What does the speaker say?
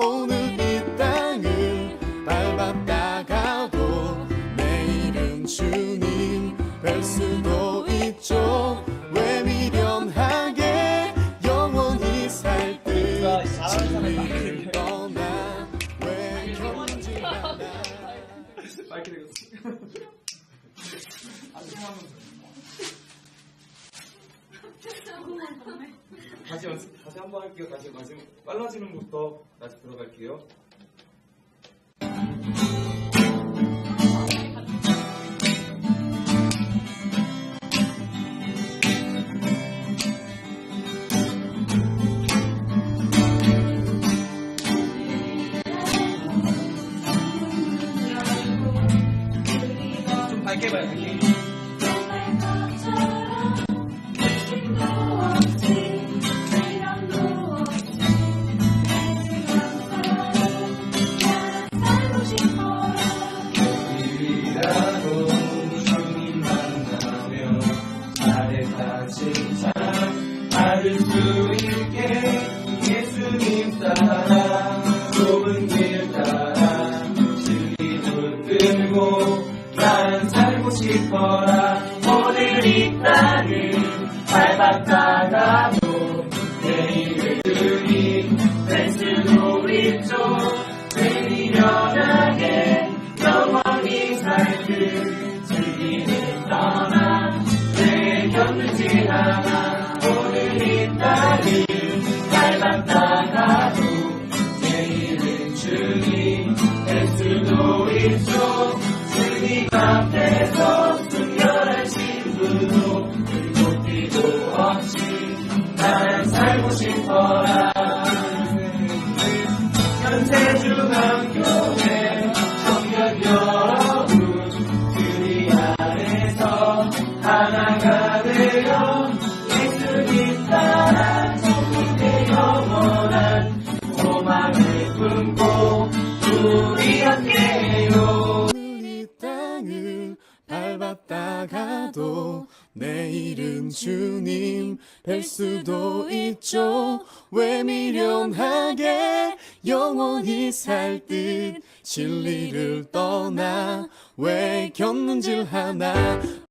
오늘 이 땅을 밟았다가도 내일은 주님 뵐 수도 있죠. 왜 미련하게 영원히 살듯 진리를 떠나 왜 견질하나 마이크 대고 다시 연습 다시 한번 할게요. 다시 다시 빨라지는 것부터 다시 들어갈게요. 좀 밝게 봐요. 밝게. 받을 수 있게 예수님 따라 좁은 길 따라 진리 붙들고 난 살고 싶어라 오늘 이 땅을 밟았다가 지 않아 오늘 이 땅을 밟았다가도 내일은 주님 될 수도 있죠 주님 앞에서 순결한 신부도 불꽃 피도 없이 난 살고 싶어라 내일은 주님 뵐 수도 있죠 왜 미련하게 영원히 살 듯 진리를 떠나 왜 견눈질 하나